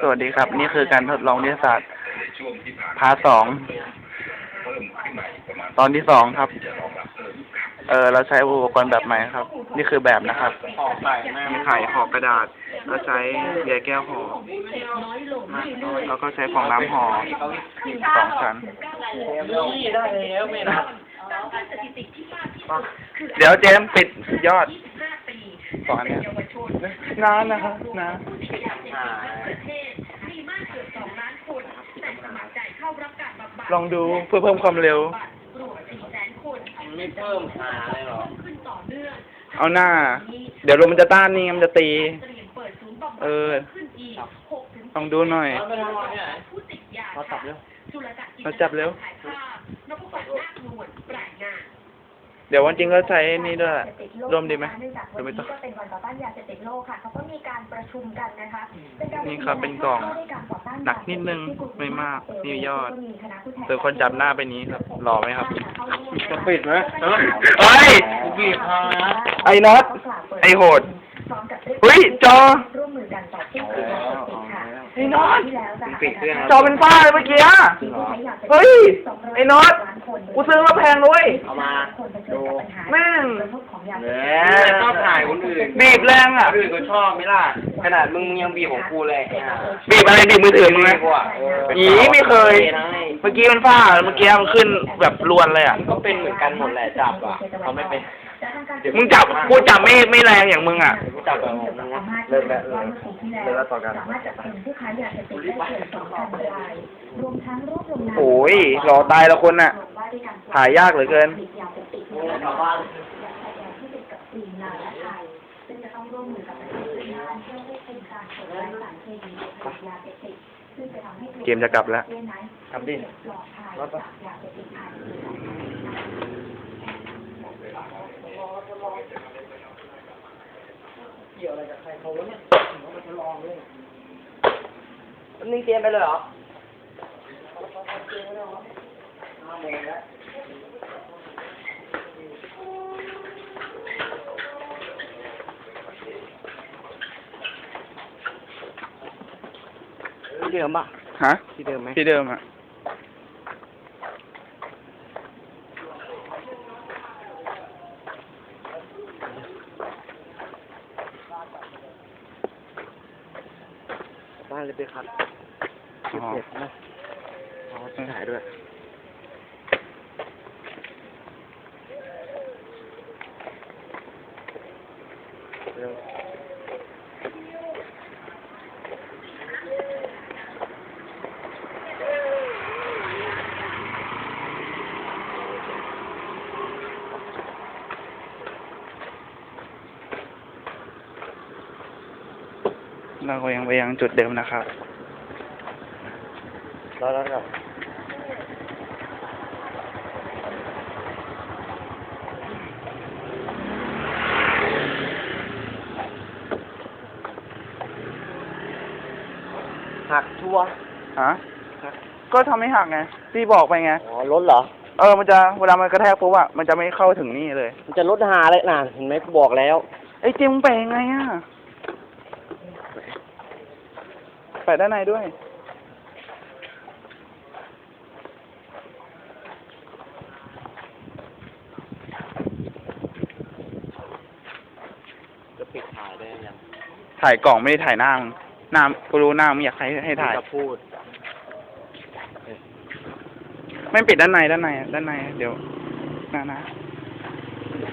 สวัสดีครับ นี่คือการทดลองวิทยาศาสตร์พาร์ทสองตอนที่สองครับ เออเราใช้อุปกรณ์แบบใหม่ครับ นี่คือแบบนะครับมีไข่ห่อกระดาษแล้วใช้ใยแก้วห่อแล้วก็ใช้ฟองน้ำห่อสองชั้นได้แล้วไม่นะเดี๋ยวเจมส์ปิดยอดสองอันเนี้ยนานนะครับนาน ลองดูเพื่อเพิ่มความเร็ว ไม่เพิ่มหาเลยหรอ เอาหน้า เดี๋ยวลมมันจะต้านนี่มันจะตี เออลองดูหน่อยไปทำอะไรเนี่ยมาตับเร็วเราจับเร็ว เดี๋ยววันจริงก็ใช้นี่ด้วยร่วมดีไหมเนื่องจากหรือไม่วันต้อนี้งก็เป็นวันต่อต้านยาเสพติดโลกค่ะเขาก็ มีการประชุมกันนะคะเป็นการนี่ครับเป็นกล่องข้าด้วยการต่อต้าหนักนิดนึงไม่มากนี่ยอดก็มีคณะผู้แทนเจอคนจับหน้าไปนี้ครับหล่อไหมครับจะปิดไหมเฮ้ยบีบพานะไอ้น็อตไอ้โหดพร้อมกับเรียกเฮ้ยจอร่วมมือกันต่อสู้กับยาเสพติดค่ะไอ้น็อตที่แล้วนะคะปิดด้วยนะจอเป็นฝ้าเลยเมื่อกี้อะที่ผู้ใช้ยาสพติดเฮ้ย200ไอ้น็อตล้านคน กูซื้อมาแพงด้วยเอามาคนเผชิญกับปัญหาแม่งผลกระทบของยาเสพแหติดมชอบถ่ายคนอื่นบีบแรงอะคนอื่นก็ชอบไหมล่ะขนาดมึงยังบีบของกูเลยอะบีบอะไรบีบมือถือมึงนะกูอะเอออีไม่เคย เมื่อกี้มันฝ้าเมื่อกี้มันขึ้นแบบรวนเลยอะก็เป็นเหมือนกันหมดแหละจับอะเขาไม่เป็นมึงจับกูจับไม่ไม่แรงอย่างมึงอะกูจับแบบของมึงนะเริ่มแล้วเริ่มเริ่มแล้วต่อกันสามารถจับกลุ่มผู้ค้ายาเสพติดได้เกินสองพันรายรวมทั้งรวบรวมนามโอ้ยหล่อตายละคนน่ะ ถ่ายยากเหลือเกิน ผลิตยาเสพติดและยาที่ติดกับฟิล์มลายและไทยซึ่งจะต้องร่วมมือกับประเทศเพื่อนบ้านเพื่อควบคุมการผลิตและสารเคมีผลิตยาเสพติดซึ่งจะทำให้เกมจะกลับแล้วเรียนนั้นทำดิ ปลอดภัยจากยาเสพติดภายในประเทศนี่เตรียมไปเลยเหรอ ที่เดิมป่ะฮะ ที่เดิมไหมที่เดิมอะบ้านเลยไปคัดอ๋อเจ็บนะอ๋อถ่ายด้วย เร็ว เราก็ยังไปยังจุดเดิมนะครับแล้วแล้วกับหักทั่วฮะก็ทำให้หักไงที่บอกไปไง อ๋อรถเหรอ เออ มันจะเวลามันกระแทกปุ๊บอะมันจะไม่เข้าถึงนี่เลย มันจะลดหาเลยน่ะเห็นไหมกูบอกแล้ว ไอ้ยเจมส์แปะยังไงอะ แปะด้านในด้วย จะปิดถ่ายได้ยังถ่ายกล่องไม่ได้ถ่ายหน้ามึงหน้ากูรู้หน้ามึงอยากให้ให้ถ่าย จะพูด ไม่ปิดด้านในด้านในด้านใน เดี๋ยวนะนะ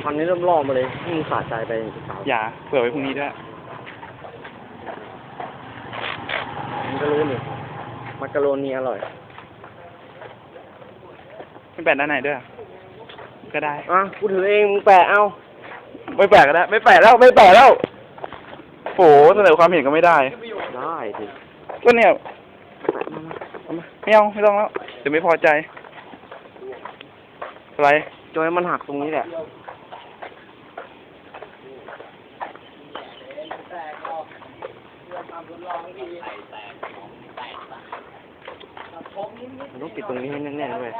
ตอนนี้เริ่มล่อมาเลยมึงขาดใจไปสาวอย่าเผื่อไว้พรุ่งนี้ด้วย มึงก็รู้นี่มักกะโรนีอร่อยไม่แปะด้านในด้วยก็ได้ อะกูถือเองมึงแปะเอาไม่แปะก็ได้ ไม่แปะแล้วไม่แปะแล้วโหเสนอความเห็นก็ไม่ได้ ได้ดิก็เนี่ยเอามาไม่เอาไม่ต้องแล้วเดี๋ยวไม่พอใจอะไร จอยมันหักตรงนี้แหละ ต้องปิดตรงนี้ให้แน่นๆเลย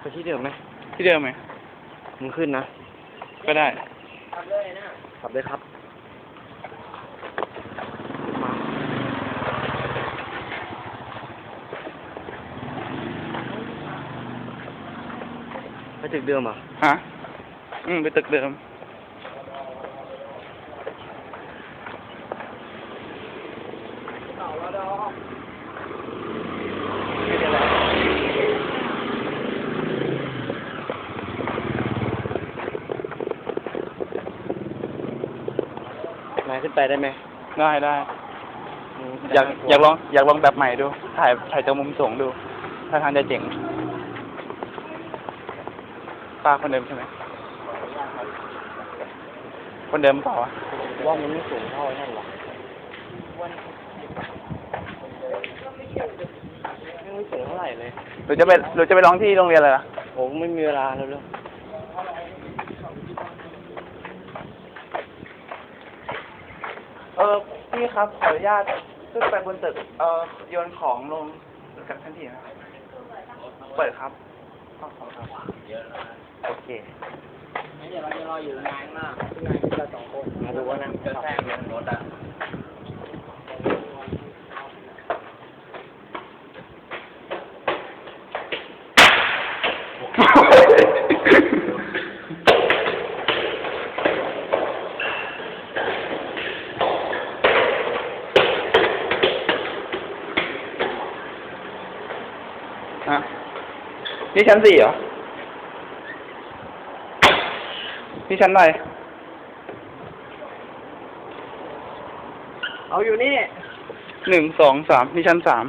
ไปที่เดิมไหมที่เดิมไหมมึงขึ้นนะ ก็ได้ขับเลยครับไปตึกเดิมอะฮะ อืม ไปตึกเดิม ขึ้นไปได้ไหมได้ได้ อยากอยากลองอยากลองแบบใหม่ดู ถ่ายถ่ายจากมุมสูงดู ถ้าทางจะเจ๋งป้าคนเดิมใช่ไหม คนเดิมเปล่าวะว่ามันไม่สูงเท่าไอ้นั่นหรอกไม่สูงเท่าไหร่เลยหรือจะไปหรือจะไปร้องที่โรงเรียนเลยล่ะ ผมไม่มีเวลาแล้วเลย เออพี่ครับขออนุญาตขึ้นไปบนตึกเออโยนของลงกับทันทีนะครับเปิดครับขอบคุณครับโอเคเดี๋ยวเราจะรออยู่นานมากนานเราสองคนมาดูว่านั่งจะแทงลงรถอะ ฮะ นี่ชั้นสี่เหรอ นี่ชั้นอะไร เอาอยู่นี่ หนึ่งสองสามนี่ชั้นสาม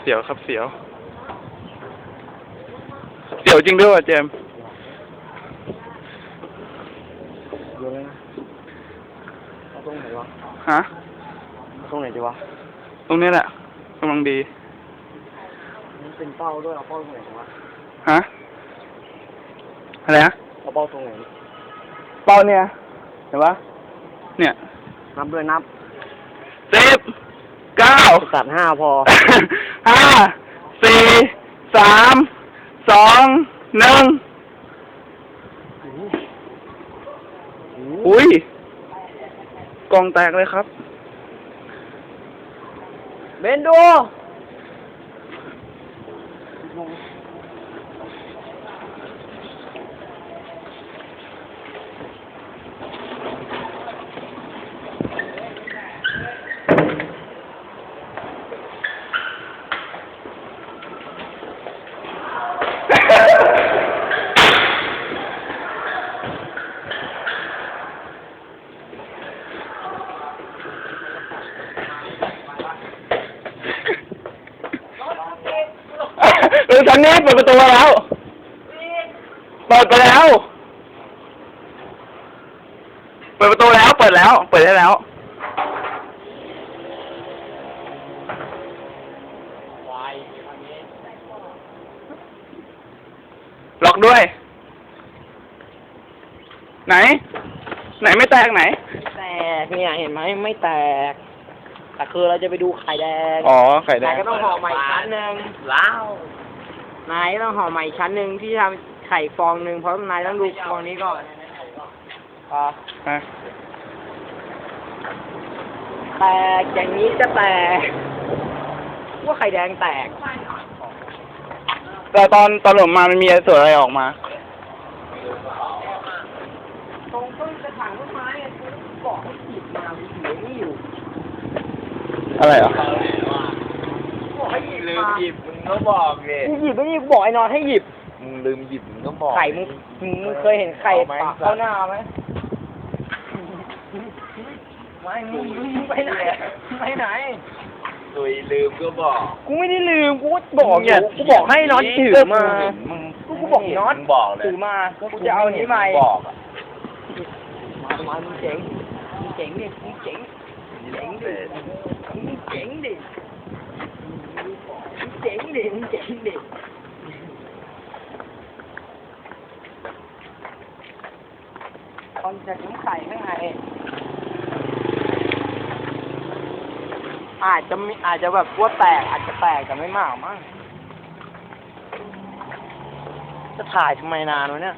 เสียวครับเสียว เสียวจริงด้วยว่ะเจมส์อยู่เลยนะเอาตรงไหนวะ ฮะเอา ตรงไหนดีวะตรงนี้แหละกำลังดีมันเป็นเป้าด้วยเอาเป้าตรงไหนดีวะฮะอะไรนะเอาเป้าตรงไหนเป้าเนี่ยเห็นปะเนี่ยนับด้วยนับสิบเก้าตัดห้าพอห้าสี่สามสองหนึ่งอุ้ยกล่องแตกเลยครับ เบนดู เออชั้นนี้เปิดประตูมาแล้ว เปิดไปแล้ว เปิดประตูแล้ว เปิดแล้ว เปิดได้แล้ว ล็อกด้วย ไหน ไหนไม่แตกไหน แตกเนี่ยเห็นไหมไม่แตก แต่คือเราจะไปดูไข่แดงอ๋อ ไข่แดนายงก็ต้องห่อใหม่ชั้นหนึ่งล้าว นายต้องห่อใหม่ชั้นหนึ่งที่ทำไข่ฟองหนึ่งเพราะนายต้องดูฟองนี้ก่อนอะฮะแตกอย่างนี้จะแตกว่าไข่แดงแตก แต่ตอนตอนหลมมามันมีส่วนอะไรออกมา ตรงต้นกระถางต้นไม้อะคุณบอกให้หยิบมาหยิบนี่อยู่ อะไรอะบอก ให้หยิบลืมมาหยิบมึงก็บอกเลยกูหยิบไม่หยิบบอกไอ้นอนให้หยิบ มึงลืมหยิบมึงก็บอกไข่มึงมึงมึงเคยเห็นไข่เอาไหมปากเข้าหน้าไหมไม่มึงมึงไปไหนไปไหนตุยลืมก็บอก กูไม่ได้ลืมกูก็บอกอยู่กูบอกให้น็อตถือมามึงกูกูบอกน็อตมึงบอกเลยถือมากูจะเอาอันนี้ไปมึงบอกอะมามามึงเจ๋งมึงเจ๋งดิมึงเจ๋งเจ๋งดิมึงเจ๋งดิมึง เจ๋งดิมึงเจ๋งดิตอนจะถึงไข่ข้างในอาจจะไม่อาจจะแบบว่าแตกอาจจะแตกแต่ไม่มากมั้งจะถ่ายทำไมนานวะเนี่ย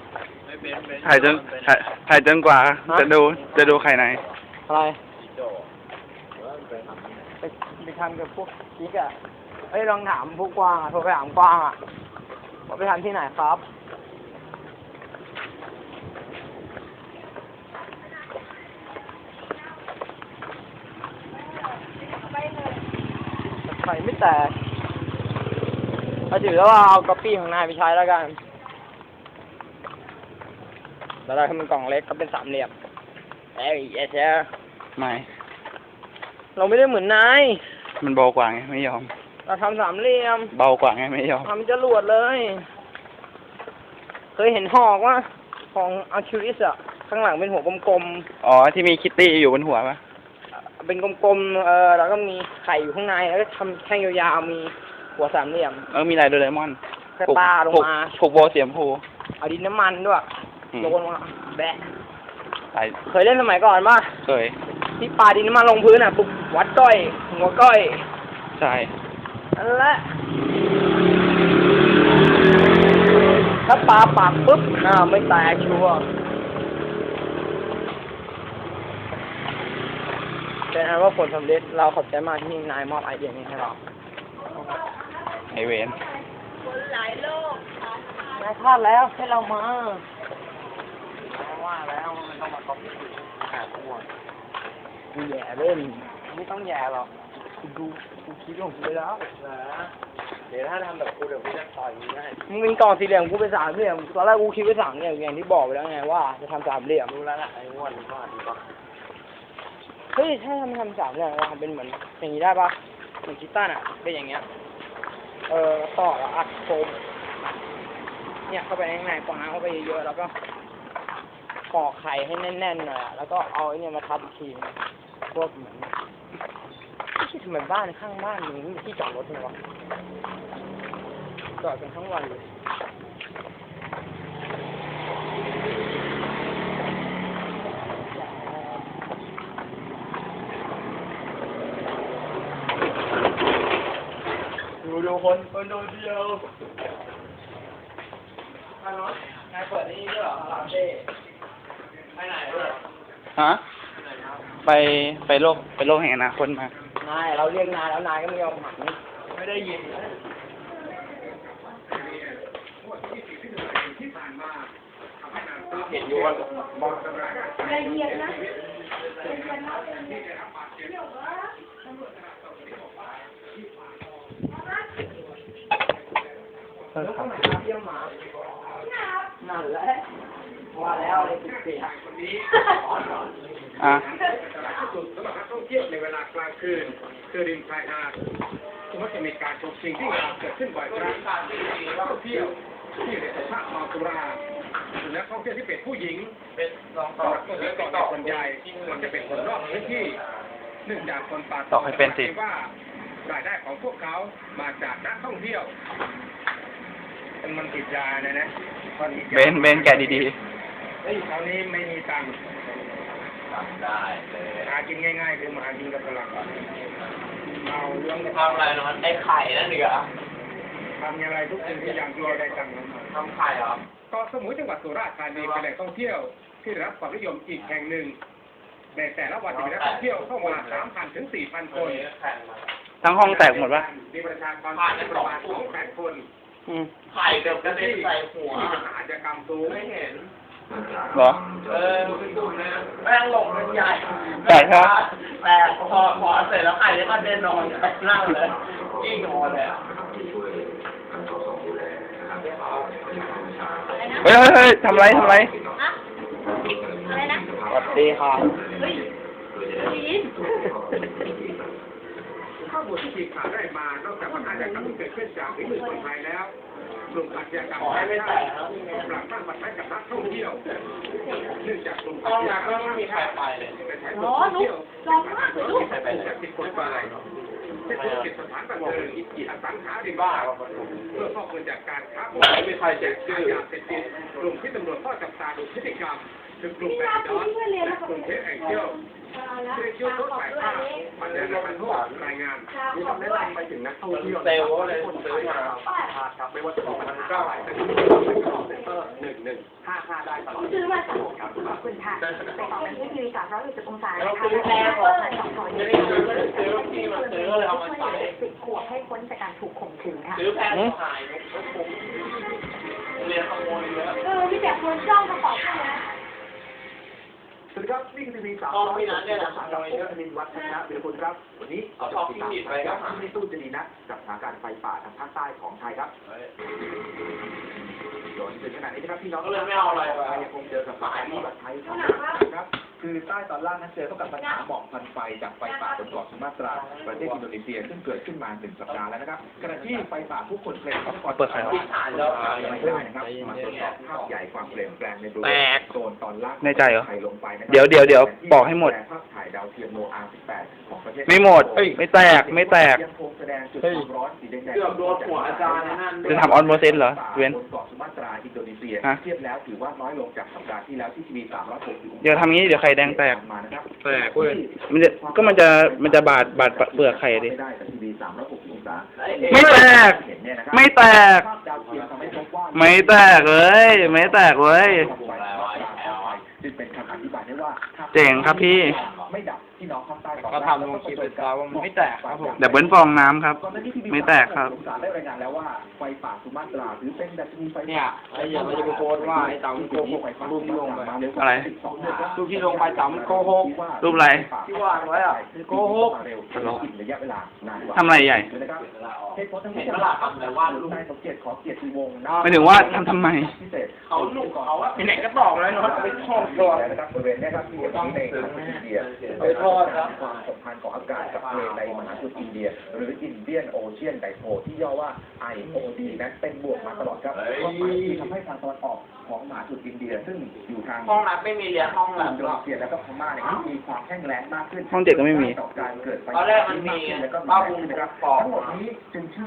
ถ่ายจนถ่ายถ่ายจนกว่า จะดูจะดูไข่ในอะไร ไปไปทำกับพวกกิ๊กอะ เอ้ยลองถามผู้กว้างอะโทรไปถามกว้างอะว่าไปทำที่ไหนครับไฟไม่แตกก็ถือว่าเอาก๊อปปี้ของนายไปใช้แล้วกันแล้วเราทำเป็นกล่องเล็กก็เป็นสามเหลี่ยมเอ้ยเอเชไม่ เราไม่ได้เหมือนนาย มันเบากว่าไง ไม่ยอม เราทำสามเหลี่ยมเบากว่าไงไม่ยอมทำจรวดเลย เคยเห็นหอกว่าของอาคิริสอะข้างหลังเป็นหัวกลมอ๋อที่มีคิตตี้อยู่บนหัวปะๆเป็นกลมๆเออแล้วก็มีไข่อยู่ข้างในแล้วก็ทำแท่งยาวๆมีหัวสามเหลี่ยมเออมีลายโดเรมอนแค่ปลาลงมาผูกโบเสียมพูเอาดินน้ำมันด้วยอืมโยนมาแบะลายเคยเล่นสมัยก่อนป่ะเคยที่ปลาดินน้ำมันลงพื้นอะปุ๊บวัดก้อยหัวก้อย ใช่ นั่นแหละถ้าปลาปากปุ๊บอ่าไม่แตกชัวร์เป็นอันว่าผลสำเร็จเราขอบใจมากที่นายมอบไอเดียนี้ให้เราไอเวนนายพลาดแล้วให้เรามาว่าแล้วมันต้องมาก๊อปปี้หาตัวกูแย่เล่นไม่ต้องแย่หรอก กูดูกูคิดของกูไปแล้วเดี๋ยวถ้าทำแบบกูเดี๋ยวกูจะต่อยมึงให้มึงเป็นกล่องสี่เหลี่ยมกูเป็นสามเหลี่ยมตอนแรกกูคิดไว้สามเหลี่ยมอย่างที่บอกไปแล้วไงว่าจะทำสามเหลี่ยมรู้แล้วล่ะไอ้งวดมึงก็ดีกว่าเฮ้ยถ้าทำทำสามเหลี่ยมเราทำเป็นเหมือนอย่างนี้ได้ปะเหมือนคิตตันอะเป็นอย่างเงี้ยเออต่อแล้วอัดโฟมเนี่ยเข้าไปข้างในกวางน้ำเข้าไปเยอะๆแล้วก็ปอกไข่ให้แน่นๆหน่อยอะแล้วก็เอาไอ้เนี่ยมาทับอีกทีนึงพวกเหมือน ไม่ใช่ทำไมบ้านข้างบ้านมึงไม่มีที่จอดรถเลยวะจอดกันทั้งวันเลยดูดูคนคนดูเดียวฮัลโหลนายเปิดนี่ด้วยเหรอลาเต้ไปไหนด้วยฮะ ไป ไปโลก ไปโลกแห่งอนาคตมา นายเราเรียกนายแล้วนายก็ไม่ยอมหันไม่ได้ยินเห็นอยู่ว่าบอกละเอียดนะแล้วก็มาเที่ยวหมานั่นแหละว่าแล้วเลยติดเสีย อะสุดสำหรับนักท่องเที่ยวในเวลากลางคืนคือริมชายหาดมักจะมีการชมสิ่งที่งามเกิดขึ้นบ่อยครั้งนักท่องเที่ยวที่อยู่ในสภาพเมาสุราหรือนักท่องเที่ยวที่เป็นผู้หญิงเป็นลองก็ต่อนักท่องเที่ยวต่อส่วนใหญ่มันจะเป็นคนนอกพื้นที่เนื่องจากคนป่าต่อให้เป็นสิว่ารายได้ของพวกเขามาจากนักท่องเที่ยวมันติดยาเนี่ยนะตอนนี้เบนเบนแกะดีเฮ้ยคราวนี้ไม่มีตังค์ ได้เลยหากินง่ายๆคือมาหากินกับพลังเอาเรื่องทำอะไรนอนไอ้ไข่นั่นเหรอทำอะไรทุกสิ่งทุกอย่างที่เราได้ตังค์นั้นมาทำไข่เหรอเกาะสมุยจังหวัดสุราษฎร์ธานีเป็นแหล่งท่องเที่ยวที่ได้รับความนิยมอีกแห่งหนึ่งในแต่ละวันจะมีนักท่องเที่ยวเข้ามา3,000ถึง4,000 คนแข่งมาๆทั้งห้องแตกหมดปะมีประชากรประมาณ200,000คนอืมไข่เกือบกระเด็นใส่หัวที่มีอาชญากรรมสูงไม่เห็น เหรอ เออคุณดูนะแป้งหลงเป็นใหญ่แตกครับ แตกพอพอเสร็จแล้วไข่เนี่ยกระเด็นนอนไปนั่งเลยกิ้งนอนเลยอะเฮ้ยเฮ้ยเฮ้ยทำไรทำไรอะไรนะสวัสดีครับเฮ้ยจีนข้อมูลที่ทีมข่าวได้มานอกจากปัญหาอาชญากรรมที่เกิดขึ้นจากฝีมือคนไทยแล้ว กลุ่มอาชญากรรมข้ามชาติก็ปรับตั้งปัญหากับนักท่องเที่ยวเนื่องจากกลุ่มห้องน้ำก็ไม่มีใครไปเลยโอ้ลูกลองมากเลยลูกไปเลยติดกฎหมายเป็นธุรกิจสถานบันเทิงอสังหาริมทรัพย์เพื่อข้อมูลจากการค้าบริการไม่มีใครเจ็บชื่อยาเสพติดกลุ่มที่ตำรวจเฝ้าจับตาดูพฤติกรรม คือกลุ่มแบงค์ดอสและกลุ่มเทสแองเจิลเที่ได้ช่วยลดสายภาพมันจะนำทั่วรายงานมีคำแนะนำไปถึงนักท่องเที่ยวเซลล์เลยซื้อมาครับไม่ว่าจะเป็นพันเก้าเป็นเซ็นเตอร์หนึ่งหนึ่งห้าห้าได้ตลอดซื้อมาจากขอบคุณค่ะไปต่อกันที่ทีวีสามร้อยหกสิบองศาเรานะคะซื้อแพงกว่าไม่ได้ซื้อไม่ได้ซื้อที่มาซื้อเลยเอามาใช้สิบขวบให้พ้นจากการถูกข่มขืนค่ะซื้อแพงกว่าขายก็คุ้มเรียนขโมยเยอะเออมีแต่คนจ้องกระเป๋าใช่ไหม วัสดีครับนี่คือทีวีสามห้องพี่นัทเนี่ยนะกับผมธนินวัฒนะเบลคุณครับวันนี้เอาช่องที่ผิดไปก็หาที่ไม่ตู้จะดีนะกับสถานการณ์ไฟป่าทางภาคใต้ของไทยครับจนถึงขนาดนี้นะครับพี่น้องก็เลยไม่เอาอะไรไปยังคงเจอกับปัญหาที่แบบไทยครับคือใต้ตอนล่างนั้นเจอเข้ากับปัญหาหมอกควันไฟจากไฟป่าบนเกาะสุมาตราประเทศอินโดนีเซียซึ่งเกิดขึ้นมาหนึ่งสัปดาห์แล้วนะครับขณะที่ไฟป่าผู้คนเกรงว่าเปิดใครวะที่ฐานแล้วยังไม่ได้นะครับมาตรวจสอบภาพใหญ่ความเปลี่ยนแปลงในบริเวแตณก โซนตอนล่างแน่ใจเหรอไทยลงไปนะครับเดี๋ยวเดี๋ยวเดี๋ยวบอกให้หมดภาพถ่ายดาวเทียมโนอาร์18ของประเทศไม่หมดไม่แตก ไม่แตก ยังคงแสดงจุดความร้อนสีแดงๆ เกือบโดนหัวอาจารย์นั่นจะทำออนโมเซนเหรอเว้นบนเกาะสุมาตราอินโดนีเซียฮะ เทียบแล้วถือว่าน้อยลงจากสัปดาห์ที่แล้วที่มี360เดี๋ยวทำงี้ เดี๋ยวไข่แดงแตก มานะครับแตกเว้ย มันจะ ก็มันจะ มันจะบาด บาดเปลือกไข่ดิ ไม่ได้แต่ทีวี360องศา ไม่แตกเห็นเนี่ยนะครับไม่แตกภาพดาวเทียมทำให้พบว่าไม่แตกเลย ไม่แตกเลยจึงเป็นคำอธิบายได้ว่าเจ๋งครับพี่ ไม่ดับที่ น้องภาคใต้ก็ทำลงคลิปไปแล้วว่ามันไม่แตกครับผมเดี๋ยวเบิ้ลฟองน้ำครับไม่แตกครับองศาได้รายงานแล้วว่าไฟป่าสุมาตราถือเป็นดัชนีไฟป่าเนี่ยไอ้อย่างมันจะไปโพสต์ว่าไอ้เต่ามันโกหกรูปที่ลงไปอะไรรูปที่ลงไปเต่ามันโกหก รูปอะไรที่วางไว้อะมันโกหก เร็วกินระยะเวลานานกว่าทำอะไรใหญ่ นะครับเหตุผลทั้งหมเห็ดนตลาดทำแต่ว่าลูกนายสมเกียรติขอเกียรติวงศ์นะหมายถึงว่าทำทำไม พิเศษ เขาลูกเขาอะไหนก็บอกเลยเนาะไปช่องตัว นะครับบริเวณนี้ครับที่ต้องในประเทศอินเดียไปทอดครับความสัมพันธ์ของอากาศกับทะเลในมหาสมุทรอินเดีย หรืออินเดียนโอเชียนไดโพที่ย่อว่า IOD นั้นเป็นบวกมาตลอดครับความหมายที่ทำให้ทางตะวันออกของมหาสมุทรอินเดีย ซึ่งอยู่ทางห้องรับไม่มีเรือห้องรับนโดนีเซียแล้วก็พม่าเนี่ยมีความแห้งแล้งมากขึ้นห้องเด็กก็ไม่มีต่อการเกิดไฟตอนแรกมันมีแล้วก็บ้าบุญนะครับปอกทั้งหมดนี้จึงชี้